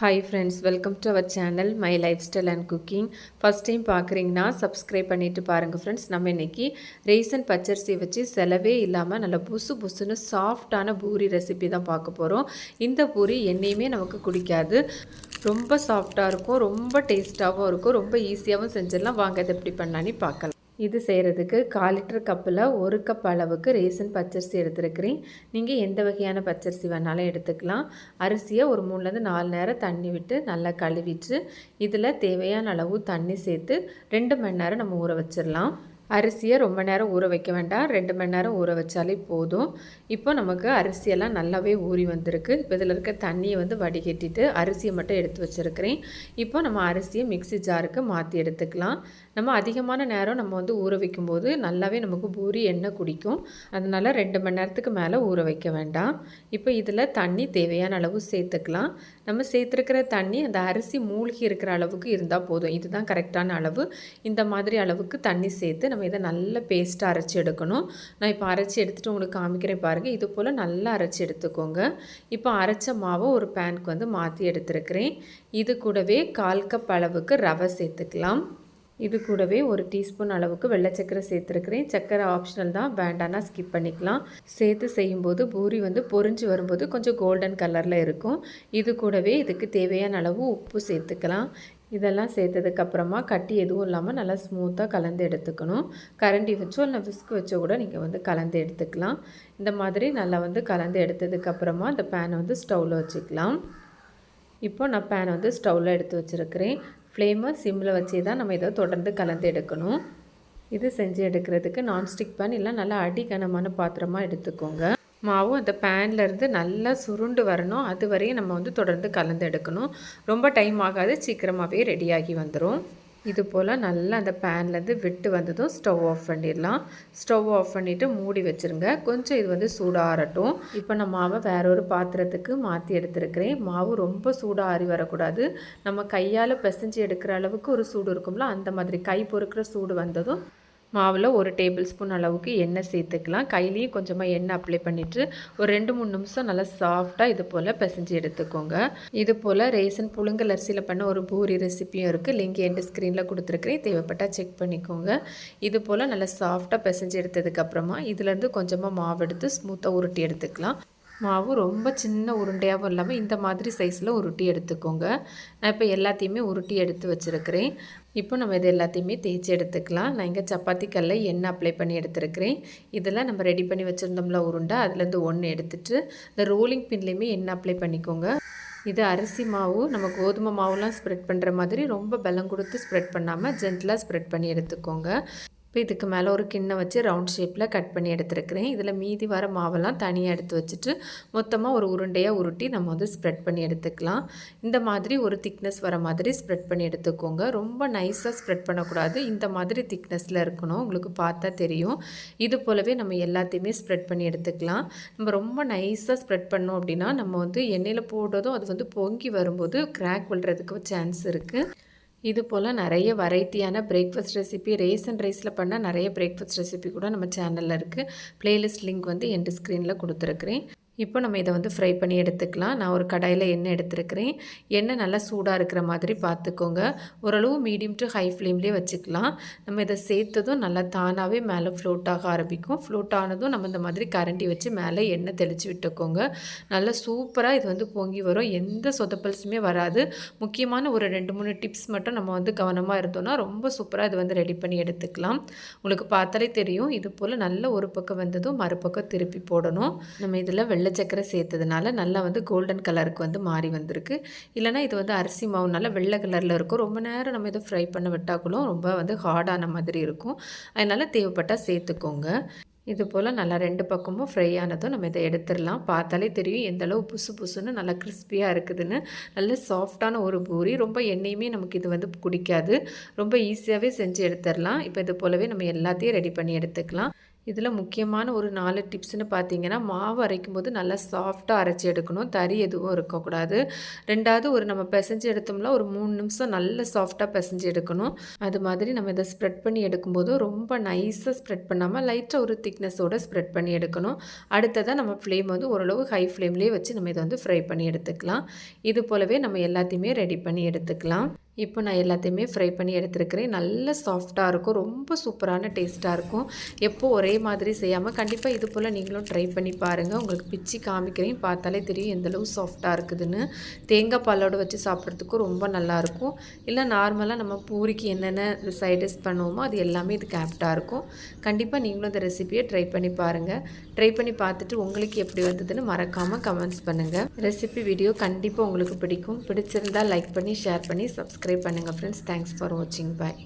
Hi friends welcome to our channel my lifestyle and cooking first time பார்க்குறீங்கன்னா subscribe பண்ணிவிட்டு பாருங்கள் friends நம்ம இன்றைக்கி ரேசன் பச்சரிசி வச்சு செலவே இல்லாமல் நல்ல புசு புசுன்னு சாஃப்டான பூரி ரெசிபி தான் பார்க்க போகிறோம் இந்த பூரி என்னையுமே நமக்கு குடிக்காது. ரொம்ப சாஃப்டாக இருக்கும் ரொம்ப டேஸ்ட்டாகவும் இருக்கும் ரொம்ப ஈஸியாகவும் செஞ்சிடலாம். வாங்க இதை எப்படி பண்ணலான்னு பார்க்கலாம். இது செய்கிறதுக்கு கால் லிட்டர் கப்பில் ஒரு கப் அளவுக்கு ரேசன் பச்சரிசி எடுத்துருக்கிறேன். நீங்கள் எந்த வகையான பச்சரிசி வேணாலும் எடுத்துக்கலாம். அரிசியை ஒரு மூணுலேருந்து நாலு நேரம் தண்ணி விட்டு நல்லா கழுவிட்டு இதில் தேவையான அளவு தண்ணி சேர்த்து ரெண்டு மணி நேரம் நம்ம ஊற வச்சிடலாம். அரிசியை ரொம்ப நேரம் ஊற வைக்க வேண்டாம். ரெண்டு மணி நேரம் ஊற வச்சாலே போதும். இப்போ நமக்கு அரிசியெல்லாம் நல்லாவே ஊறி வந்திருக்கு. இப்போ இதில் இருக்க தண்ணியை வந்து வடிகட்டிட்டு அரிசியை மட்டும் எடுத்து வச்சுருக்கிறேன். இப்போ நம்ம அரிசியை மிக்சி ஜாருக்கு மாற்றி எடுத்துக்கலாம். நம்ம அதிகமான நேரம் நம்ம வந்து ஊற வைக்கும்போது நல்லாவே நமக்கு பூரி எண்ணெய் குடிக்கும். அதனால் ரெண்டு மணி நேரத்துக்கு மேலே ஊற வைக்க வேண்டாம். இப்போ இதில் தண்ணி தேவையான அளவு சேர்த்துக்கலாம். நம்ம சேர்த்துருக்கிற தண்ணி அந்த அரிசி மூழ்கி இருக்கிற அளவுக்கு இருந்தால் போதும். இதுதான் கரெக்டான அளவு. இந்த மாதிரி அளவுக்கு தண்ணி சேர்த்து நம்ம இதை நல்ல பேஸ்ட்டாக அரைச்சி எடுக்கணும். நான் இப்போ அரைச்சி எடுத்துகிட்டு உங்களுக்கு காமிக்கிறேன் பாருங்கள் இது போல் நல்லா அரைச்சி எடுத்துக்கோங்க. இப்போ அரைச்ச மாவை ஒரு பேனுக்கு வந்து மாற்றி எடுத்துருக்கிறேன். இது கூடவே கால் கப் அளவுக்கு ரவை சேர்த்துக்கலாம். இது கூடவே ஒரு டீஸ்பூன் அளவுக்கு வெள்ளை சக்கரை சேர்த்துருக்கிறேன். சக்கரை ஆப்ஷனல் தான். வேண்டானா ஸ்கிப் பண்ணிக்கலாம். சேர்த்து செய்யும்போது பூரி வந்து பொறிஞ்சு வரும்போது கொஞ்சம் கோல்டன் கலரில் இருக்கும். இது கூடவே இதுக்கு தேவையான அளவு உப்பு சேர்த்துக்கலாம். இதெல்லாம் சேர்த்ததுக்கப்புறமா கட்டி எதுவும் இல்லாமல் நல்லா ஸ்மூத்தாக கலந்து எடுத்துக்கணும். கரண்டி வச்சோ இல்லை விஸ்க் வச்சோ கூட நீங்கள் வந்து கலந்து எடுத்துக்கலாம். இந்த மாதிரி நல்லா வந்து கலந்து எடுத்ததுக்கப்புறமா இந்த பேனை வந்து ஸ்டவ்வில் வச்சுக்கலாம். இப்போ நான் பேனை வந்து ஸ்டவ்வில் எடுத்து வச்சுருக்கிறேன். ஃப்ளேமை சிம்மில் வச்சே தான் நம்ம இதை தொடர்ந்து கலந்து எடுக்கணும். இது செஞ்சு எடுக்கிறதுக்கு நான்ஸ்டிக் பேன் இல்லை நல்லா அடிகனமான பாத்திரமாக எடுத்துக்கோங்க. மாவும் அந்த பேன்லேருந்து நல்லா சுருண்டு வரணும். அது வரையும் நம்ம வந்து தொடர்ந்து கலந்து எடுக்கணும். ரொம்ப டைம் ஆகாது. சீக்கிரமாகவே ரெடியாகி வந்துடும் இது போல் நல்லா அந்த பேன்லேருந்து விட்டு வந்ததும் ஸ்டவ் ஆஃப் பண்ணிடலாம். ஸ்டவ் ஆஃப் பண்ணிவிட்டு மூடி வச்சுருங்க. கொஞ்சம் இது வந்து சூடாகட்டும் இப்போ நான் மாவை வேற ஒரு பாத்திரத்துக்கு மாற்றி எடுத்துருக்கிறேன். மாவு ரொம்ப சூடாக ஆறி வரக்கூடாது. நம்ம கையால் பிசைஞ்சு எடுக்கிற அளவுக்கு ஒரு சூடு இருக்கும்ல அந்த மாதிரி கை பொறுக்கிற சூடு வந்ததும் மாவில் ஒரு டேபிள் ஸ்பூன் அளவுக்கு எண்ணெய் சேர்த்துக்கலாம். கையிலையும் கொஞ்சமாக எண்ணெய் அப்ளை பண்ணிவிட்டு ஒரு ரெண்டு மூணு நிமிஷம் நல்லா சாஃப்டாக இது போல் பிசைஞ்சு எடுத்துக்கோங்க. இது போல் ரேசன் புழுங்கல் அரிசியில் பண்ண ஒரு பூரி ரெசிப்பியும் இருக்குது லிங்க் எண்டு ஸ்க்ரீனில் கொடுத்துருக்குறேன். தேவைப்பட்டால் செக் பண்ணிக்கோங்க. இது போல் நல்லா சாஃப்டாக பிசைஞ்சு எடுத்ததுக்கப்புறமா இதுலேருந்து கொஞ்சமாக மாவு எடுத்து ஸ்மூத்தாக உருட்டி எடுத்துக்கலாம். மாவு ரொம்ப சின்ன உருண்டையாகவும் இல்லாமல் இந்த மாதிரி சைஸில் உருட்டி எடுத்துக்கோங்க. நான் இப்போ எல்லாத்தையுமே உருட்டி எடுத்து வச்சுருக்கிறேன். இப்போ நம்ம இது எல்லாத்தையுமே தேய்ச்சி எடுத்துக்கலாம். நான் இங்கே சப்பாத்தி கல்லை எண்ணெய் அப்ளை பண்ணி எடுத்துருக்கிறேன். இதெல்லாம் நம்ம ரெடி பண்ணி வச்சுருந்தோம்ல உருண்டை அதுலேருந்து ஒன்று எடுத்துட்டு இந்த ரோலிங் பின்லேயுமே எண்ணெய் அப்ளை பண்ணிக்கோங்க. இது அரிசி மாவு நம்ம கோதுமை மாவுலாம் ஸ்ப்ரெட் பண்ணுற மாதிரி ரொம்ப பலம் கொடுத்து ஸ்ப்ரெட் பண்ணாமல் ஜென்டலாக ஸ்ப்ரெட் பண்ணி எடுத்துக்கோங்க. இப்போ இதுக்கு மேலே ஒரு கிண்ணம் வச்சு ரவுண்ட் ஷேப்பில் கட் பண்ணி எடுத்துருக்கிறேன். இதில் மீதி வர மாவெல்லாம் தனியாக எடுத்து வச்சுட்டு மொத்தமாக ஒரு உருண்டையாக உருட்டி நம்ம வந்து ஸ்ப்ரெட் பண்ணி எடுத்துக்கலாம். இந்த மாதிரி ஒரு திக்னஸ் வர மாதிரி ஸ்ப்ரெட் பண்ணி எடுத்துக்கோங்க. ரொம்ப நைஸாக ஸ்ப்ரெட் பண்ணக்கூடாது. இந்த மாதிரி திக்னஸில் இருக்கணும். உங்களுக்கு பார்த்தா தெரியும். இது போலவே நம்ம எல்லாத்தையுமே ஸ்ப்ரெட் பண்ணி எடுத்துக்கலாம். நம்ம ரொம்ப நைஸாக ஸ்ப்ரெட் பண்ணோம் அப்படின்னா நம்ம வந்து எண்ணெயில் போடுறதும் அது வந்து பொங்கி வரும்போது கிராக் விழுறதுக்கு சான்ஸ் இருக்குது இது போல் நிறைய வெரைட்டியான பிரேக்ஃபாஸ்ட் ரெசிபி ரேசன் ரைஸில் பண்ண நிறைய பிரேக்ஃபாஸ்ட் ரெசிபி கூட நம்ம சேனலில் இருக்குது ப்ளேலிஸ்ட் லிங்க் வந்து என் ஸ்க்ரீனில் கொடுத்துருக்குறேன். இப்போ நம்ம இதை வந்து ஃப்ரை பண்ணி எடுத்துக்கலாம். நான் ஒரு கடாயில் எண்ணெய் எடுத்துருக்கிறேன். எண்ணெய் நல்லா சூடாக இருக்கிற மாதிரி பார்த்துக்கோங்க. ஓரளவு மீடியம் டு ஹை ஃப்ளேம்லேயே வச்சுக்கலாம். நம்ம இதை சேர்த்ததும் நல்லா தானாகவே மேலே ஃப்ளோட் ஆக ஆரம்பிக்கும். ஃப்ளோட் ஆனதும் நம்ம இந்த மாதிரி கரண்டி வச்சு மேலே எண்ணெய் தெளித்து விட்டுக்கோங்க. நல்லா சூப்பராக இது வந்து பொங்கி வரும். எந்த சொதப்பல்ஸுமே வராது. முக்கியமான ஒரு ரெண்டு மூணு டிப்ஸ் மட்டும் நம்ம வந்து கவனமாக இருந்தோம்னா ரொம்ப சூப்பராக இது வந்து ரெடி பண்ணி எடுத்துக்கலாம். உங்களுக்கு பார்த்தாலே தெரியும். இது போல் நல்ல ஒரு பக்கம் வந்ததும் மறுபக்கம் திருப்பி போடணும். நம்ம இதில் வெள்ளை வெள்ளச்சக்கரை சேர்த்ததுனால நல்லா வந்து கோல்டன் கலருக்கு வந்து மாறி வந்திருக்கு. இல்லைனா இது வந்து அரிசி மாவுனால வெள்ளை கலரில் இருக்கும். ரொம்ப நேரம் நம்ம இதை ஃப்ரை பண்ண விட்டாக்குள்ள ரொம்ப வந்து ஹார்டான மாதிரி இருக்கும். அதனால் தேவைப்பட்டால் சேர்த்துக்கோங்க. இது போல் நல்லா ரெண்டு பக்கமும் ஃப்ரை ஆனதும் நம்ம இதை எடுத்துடலாம். பார்த்தாலே தெரியும் எந்த அளவு புசு புசுன்னு நல்லா கிறிஸ்பியாக இருக்குதுன்னு. நல்ல சாஃப்டான ஒரு பூரி. ரொம்ப எண்ணெயுமே நமக்கு இது வந்து குடிக்காது. ரொம்ப ஈஸியாகவே செஞ்சு எடுத்துடலாம். இப்போ இது போலவே நம்ம எல்லாத்தையும் ரெடி பண்ணி எடுத்துக்கலாம். இதில் முக்கியமான ஒரு நாலு டிப்ஸ்னு பார்த்தீங்கன்னா மாவு அரைக்கும் போது நல்லா சாஃப்டாக அரைச்சி எடுக்கணும். தறி எதுவும் இருக்கக்கூடாது. ரெண்டாவது ஒரு நம்ம பிசைஞ்சு எடுத்தோம்னா ஒரு மூணு நிமிஷம் நல்ல சாஃப்டாக பிசைஞ்சு எடுக்கணும். அது மாதிரி நம்ம இதை ஸ்ப்ரெட் பண்ணி எடுக்கும்போது ரொம்ப நைஸாக ஸ்ப்ரெட் பண்ணாமல் லைட்டாக ஒரு திக்னஸோடு ஸ்ப்ரெட் பண்ணி எடுக்கணும். அடுத்ததாக நம்ம ஃப்ளேம் வந்து ஓரளவு ஹை ஃப்ளேம்லேயே வச்சு நம்ம இதை வந்து ஃப்ரை பண்ணி எடுத்துக்கலாம். இது போலவே நம்ம எல்லாத்தையுமே ரெடி பண்ணி எடுத்துக்கலாம். இப்போ நான் எல்லாத்தையுமே ஃப்ரை பண்ணி எடுத்துருக்கிறேன். நல்ல சாஃப்டாக இருக்கும். ரொம்ப சூப்பரான டேஸ்ட்டாக இருக்கும். எப்போ ஒரே மாதிரி செய்யாமல் கண்டிப்பாக இது போல் நீங்களும் ட்ரை பண்ணி பாருங்கள் உங்களுக்கு பிச்சு காமிக்கிறேன். பார்த்தாலே தெரியும் எந்தளவு சாஃப்டாக இருக்குதுன்னு. தேங்காய் பாலோடு வச்சு சாப்பிட்றதுக்கும் ரொம்ப நல்லாயிருக்கும் இல்லை நார்மலாக நம்ம பூரிக்கு என்னென்ன சைடிஸ் பண்ணுவோமோ அது எல்லாமே இதுக்கு ஆப்டாக இருக்கும். கண்டிப்பாக நீங்களும் இந்த ரெசிபியை ட்ரை பண்ணி பாருங்கள் ட்ரை பண்ணி பார்த்துட்டு உங்களுக்கு எப்படி வந்ததுன்னு மறக்காமல் கமெண்ட்ஸ் பண்ணுங்கள் ரெசிபி வீடியோ கண்டிப்பாக உங்களுக்கு பிடிக்கும். பிடிச்சிருந்தால் லைக் பண்ணி ஷேர் பண்ணி சப்ஸ்கிரைப் பண்ணுங்கள் ஃப்ரெண்ட்ஸ் தேங்க்ஸ் ஃபார் வாட்சிங் பாய்